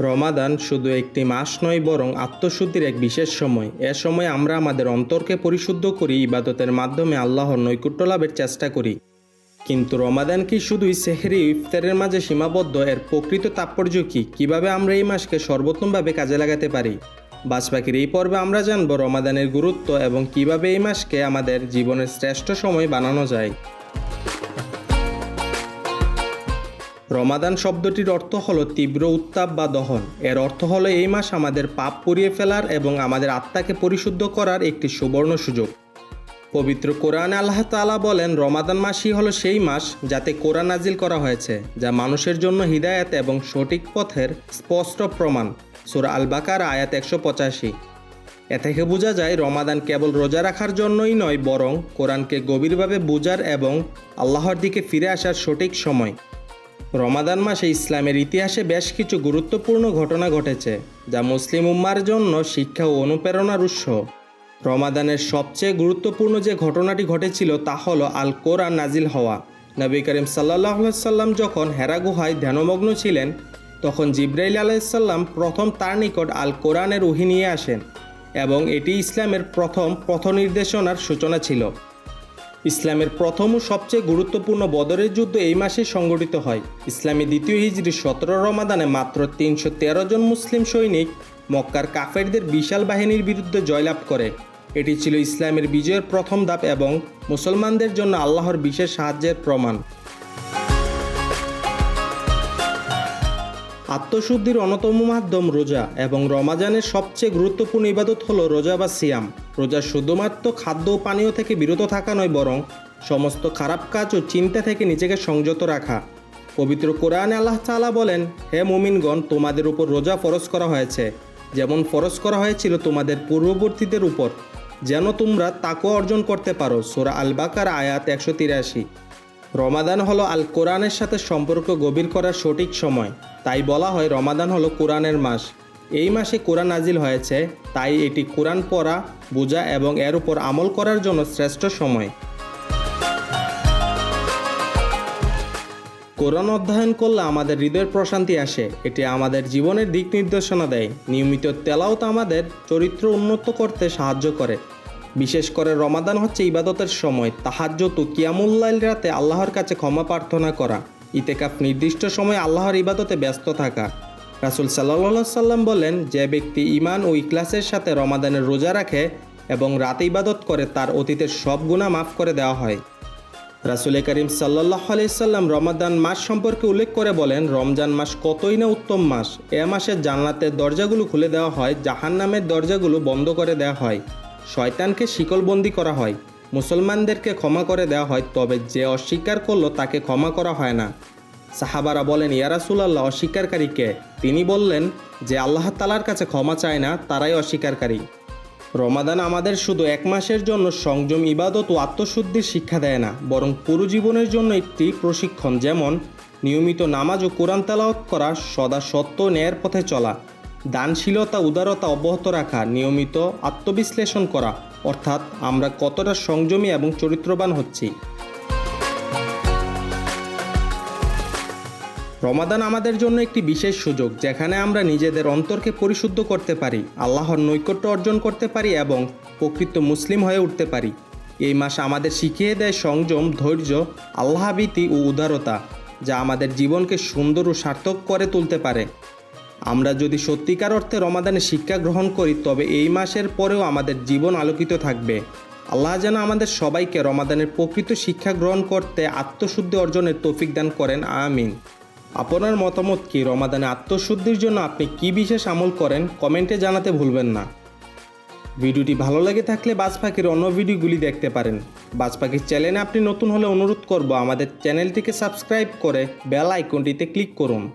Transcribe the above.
রমাদান শুধু একটি মাস নয়, বরং আত্মশুদ্ধির এক বিশেষ সময়। এ সময় আমরা আমাদের অন্তরকে পরিশুদ্ধ করি, ইবাদতের মাধ্যমে আল্লাহর নৈকুট্য লাভের চেষ্টা করি। কিন্তু রমাদান কি শুধুই সেহরি ইফতারের মাঝে সীমাবদ্ধ? এর প্রকৃত তাৎপর্য কী? কীভাবে আমরা এই মাসকে সর্বোত্তমভাবে কাজে লাগাতে পারি? বাজপাখির এই পর্বে আমরা জানব রমাদানের গুরুত্ব এবং কীভাবে এই মাসকে আমাদের জীবনের শ্রেষ্ঠ সময় বানানো যায়। রমাদান শব্দটির অর্থ হলো তীব্র উত্তাপ বা দহন। এর অর্থ হলো এই মাস আমাদের পাপ পুড়িয়ে ফেলার এবং আমাদের আত্মাকে পরিশুদ্ধ করার একটি সুবর্ণ সুযোগ। পবিত্র কোরআনে আল্লাহ তাআলা বলেন, রমাদান মাসই হলো সেই মাস যাতে কোরআন নাজিল করা হয়েছে, যা মানুষের জন্য হিদায়াত এবং সঠিক পথের স্পষ্ট প্রমাণ। সুরা আল বাকার আয়াত একশো পঁচাশি। এ থেকে বোঝা যায়, রমাদান কেবল রোজা রাখার জন্যই নয়, বরং কোরআনকে গভীরভাবে বোঝার এবং আল্লাহর দিকে ফিরে আসার সঠিক সময়। রমাদান মাসে ইসলামের ইতিহাসে বেশ কিছু গুরুত্বপূর্ণ ঘটনা ঘটেছে, যা মুসলিম উম্মার জন্য শিক্ষা ও অনুপ্রেরণার উৎস। রমাদানের সবচেয়ে গুরুত্বপূর্ণ যে ঘটনাটি ঘটেছিল তা হলো আল কোরআন নাজিল হওয়া। নবী করিম সাল্লাহ সাল্লাম যখন হেরা গুহায় ধ্যানমগ্ন ছিলেন, তখন জিব্রাইল আলাইসাল্লাম প্রথম তার নিকট আল কোরআনের উহি নিয়ে আসেন এবং এটি ইসলামের প্রথম পথ নির্দেশনার সূচনা ছিল। ইসলামের প্রথম ও সবচেয়ে গুরুত্বপূর্ণ বদরের যুদ্ধ এই মাসে সংগঠিত হয়। ইসলামী দ্বিতীয় হিজড়ি সতেরো রমাদানে মাত্র তিনশো তেরো জন মুসলিম সৈনিক মক্কার কাফেরদের বিশাল বাহিনীর বিরুদ্ধে জয়লাভ করে। এটি ছিল ইসলামের বিজয়ের প্রথম ধাপ এবং মুসলমানদের জন্য আল্লাহর বিশেষ সাহায্যের প্রমাণ। আত্মশুদ্ধির অন্যতম মাধ্যম রোজা এবং রমাজানের সবচেয়ে গুরুত্বপূর্ণ ইবাদত হলো রোজা বা সিয়াম। রোজা শুধুমাত্র খাদ্য ও পানীয় থেকে বিরত থাকা নয়, বরং সমস্ত খারাপ কাজ ও চিন্তা থেকে নিজেকে সংযত রাখা। পবিত্র কোরআনে আল্লাহ তাআলা বলেন, হে মুমিনগণ, তোমাদের উপর রোজা ফরজ করা হয়েছে, যেমন ফরজ করা হয়েছিল তোমাদের পূর্ববর্তীদের উপর। যেন তোমরা তাকও অর্জন করতে পারো। সোরা আল বাকার আয়াত একশো তিরাশি। রমাদান হলো আল কোরআনের সাথে সম্পর্ক গভীর করার সঠিক সময়। তাই বলা হয় রমাদান হলো কোরআনের মাস। এই মাসে কোরআন নাজিল হয়েছে, তাই এটি কোরআন পড়া, বোঝা এবং এর উপর আমল করার জন্য শ্রেষ্ঠ সময়। কোরআন অধ্যয়ন করলে আমাদের হৃদয়ের প্রশান্তি আসে, এটি আমাদের জীবনের দিক নির্দেশনা দেয়। নিয়মিত তেলাওত আমাদের চরিত্র উন্নত করতে সাহায্য করে। বিশেষ করে রমাদান হচ্ছে ইবাদতের সময়। তাহাজ্য তো কিয়ামুল্লাইল রাতে আল্লাহর কাছে ক্ষমা প্রার্থনা করা। ইতেকাফ নির্দিষ্ট সময় আল্লাহর ইবাদতে ব্যস্ত থাকা। রাসুল সাল্লাহ সাল্লাম বলেন, যে ব্যক্তি ইমান ও ইকলাসের সাথে রমাদানের রোজা রাখে এবং রাতে ইবাদত করে, তার অতীতের সব গুণা মাফ করে দেওয়া হয়। রাসুল করিম সাল্লাহ আলাইসাল্লাম রমাদান মাস সম্পর্কে উল্লেখ করে বলেন, রমজান মাস কতই না উত্তম মাস। এ মাসে জান্নাতের দরজাগুলো খুলে দেওয়া হয় জাহান নামের দরজাগুলো বন্ধ করে দেওয়া হয়। শয়তানকে শিকলবন্দি করা হয়। মুসলমানদেরকে ক্ষমা করে দেওয়া হয়, তবে যে অস্বীকার করল তাকে ক্ষমা করা হয় না। সাহাবারা বলেন ইয়ারাসুলাল্লাহ অস্বীকারীকে তিনি বললেন যে, আল্লাহ তালার কাছে ক্ষমা চায় না, তারাই অস্বীকারী। রমাদান আমাদের শুধু এক মাসের জন্য সংযম, ইবাদত ও আত্মশুদ্ধির শিক্ষা দেয় না, বরং পুরো জীবনের জন্য একটি প্রশিক্ষণ, যেমন নিয়মিত নামাজ ও কোরআন তেলাওয়াত করা সদা সত্য ন্যায়ের পথে চলা। দানশীলতা, উদারতা অব্যাহত রাখা, নিয়মিত আত্মবিশ্লেষণ করা, অর্থাৎ আমরা কতটা সংযমী এবং চরিত্রবান হচ্ছি। রমাদান আমাদের জন্য একটি বিশেষ সুযোগ, যেখানে আমরা নিজেদের অন্তরকে পরিশুদ্ধ করতে পারি, আল্লাহর নৈকট্য অর্জন করতে পারি এবং প্রকৃত মুসলিম হয়ে উঠতে পারি। এই মাস আমাদের শিখিয়ে দেয় সংযম, ধৈর্য আল্লাহভীতি ও উদারতা, যা আমাদের জীবনকে সুন্দর ও সার্থক করে তুলতে পারে। আমরা যদি সত্যিকার অর্থে রমাদানে শিক্ষা গ্রহণ করি, তবে এই মাসের পরেও আমাদের জীবন আলোকিত থাকবে। আল্লাহ যেন আমাদের সবাইকে রমাদানের প্রকৃত শিক্ষা গ্রহণ করতে আত্মশুদ্ধি অর্জনের তৌফিক দান করেন। আমিন। আপনার মতামত কি? রমাদানে আত্মশুদ্ধির জন্য আপনি কি বিশেষ আমল করেন? কমেন্টে জানাতে ভুলবেন না। ভিডিওটি ভালো লেগে থাকলে বাজ পাখির অন্য ভিডিওগুলি দেখতে পারেন। বাজ পাখির চ্যানেলে আপনি নতুন হলে অনুরোধ করব আমাদের চ্যানেলটিকে সাবস্ক্রাইব করে বেল আইকনটিতে ক্লিক করুন।